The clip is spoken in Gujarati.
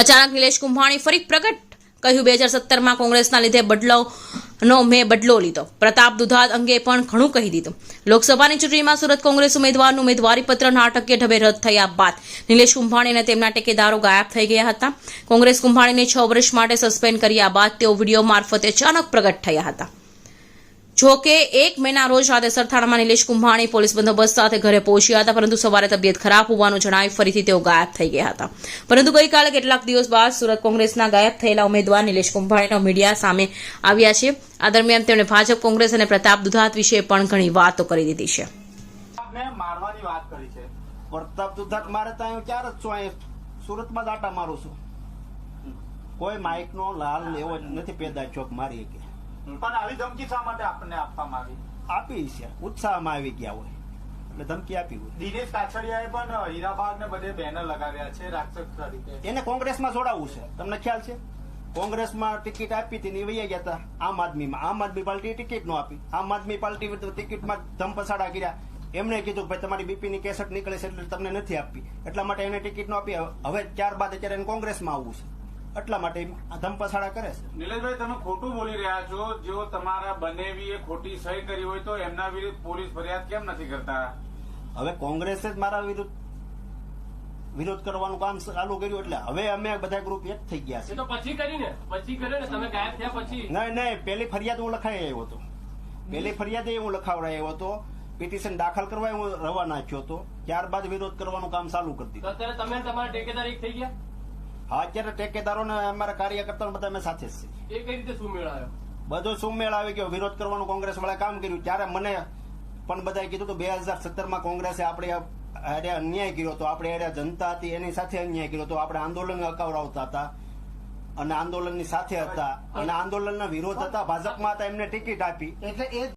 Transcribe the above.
અચાનક નિલેશ કુંભાણી ફરી પ્રગટ કહ્યું, બે હજાર સત્તરમાં કોંગ્રેસના લીધે બદલાવનો મેં બદલો લીધો. પ્રતાપ દુધાત અંગે પણ ઘણું કહી દીધું. લોકસભાની ચૂંટણીમાં સુરત કોંગ્રેસ ઉમેદવારનું ઉમેદવારી પત્ર નાટકીય ઢબે રદ થયા બાદ નિલેશ કુંભાણી અને તેમના ટેકેદારો ગાયબ થઈ ગયા હતા. કોંગ્રેસ કુંભાણીને છ વર્ષ માટે સસ્પેન્ડ કર્યા બાદ તેઓ વીડિયો મારફતે અચાનક પ્રગટ થયા હતા. જો કે એક મેના રોજ રાતે સરથાણામાં નિલેશ કુંભાણી પોલીસ બંદોબસ્ત સાથે ઘરે પહોંચ્યા હતા, પરંતુ સવારે તબિયત ખરાબ હોવાનું જણાવી ફરીથી તેઓ ગાયબ થઈ ગયા હતા. પરંતુ ગઈકાલે કેટલાક દિવસ બાદ સુરત કોંગ્રેસના ગાયબ થયેલા ઉમેદવાર નિલેશ કુંભાણીનો મીડિયા સામે આવ્યા છે. આ દરમિયાન તેમણે ભાજપ, કોંગ્રેસ અને પ્રતાપ દુધાત વિશે પણ ઘણી વાતો કરી દીધી છે. મારવાની વાત કરી છે. પ્રતાપ દુધાત, મારે ત્યાં ક્યારે સુરતમાં જ મારું છું. કોઈ માઇક નો લાલ એવો નથી પેદા ચોક મારી કે પણ આવી ધમકી શા માટે આપણને આપવામાં આવી? આપી છે. ઉત્સાહમાં આવી ગયા હોય. એટલે ધમકી આપી હોય. દિનેશ કાછડિયાએ પણ હીરાબાગ ને બધે બેનર લગાવ્યા છે રાક્ષસ તરીકે. એને કોંગ્રેસમાં જોડાવવું છે. તમને ખ્યાલ છે? કોંગ્રેસમાં ટિકિટ આપી હતી ને વૈયા ગયા હતા. આમ આદમીમાં. આમ આદમી પાર્ટી ટિકિટ નો આપી. આમ આદમી પાર્ટી ટિકિટમાં ધમપસાડા કર્યા. એમણે કીધું ભાઈ તમારી બીપી ની કેસેટ નીકળે છે એટલે તમને નથી આપી એટલા માટે એને ટિકિટ નો આપી. હવે ત્યારબાદ અત્યારે એને કોંગ્રેસમાં આવવું છે. એટલા માટે ધમપછાડા કરે છે. નિલેશભાઈ તમે ખોટું બોલી રહ્યા છો. જો તમારા બનેવીએ ખોટી સહી કરી હોય તો એમના વિરુદ્ધ પોલીસ ફરિયાદ કેમ નથી કરતા? હવે કોંગ્રેસે જ મારા વિરુદ્ધ વિરોધ કરવાનું કામ ચાલુ કર્યું એટલે હવે અમે બધા ગ્રુપ એક થઈ ગયા છે તો પછી કરીને પછી કર્યો ને. તમે ગાયબ થયા પછી. નહીં નહીં. પેલી ફરિયાદ હું લખાઈ આવ્યો હતો. પેલી ફરિયાદ હું લખાવડાયો હતો. પિટિશન દાખલ કરવા હું રવાના થયો હતો. ત્યારબાદ વિરોધ કરવાનું કામ ચાલુ કરી તો દીધું અત્યારે તમે તમારા ઠેકેદાર એક થઈ ગયા? હા અત્યારે ટેકેદારો ને અમારા કાર્યકર્તાઓ બધા અમે સાથે જ છીએ. એ કઈ રીતે સુમેળ આવ્યો બધો સુમેળ આવી ગયો? વિરોધ કરવાનું કોંગ્રેસ વાળા કામ કર્યું. ત્યારે મને પણ બધાએ કીધું હતું બે હજાર સત્તરમાં કોંગ્રેસે આપણે અરે અન્યાય કર્યો હતો. આપણે અરે જનતા હતી એની સાથે અન્યાય કર્યો હતો. આપણે આંદોલન અકાવરાવતા હતા અને આંદોલનની સાથે હતા. અને આંદોલનના વિરોધ હતા. ભાજપમાં હતા એમને ટિકિટ આપી. એટલે એ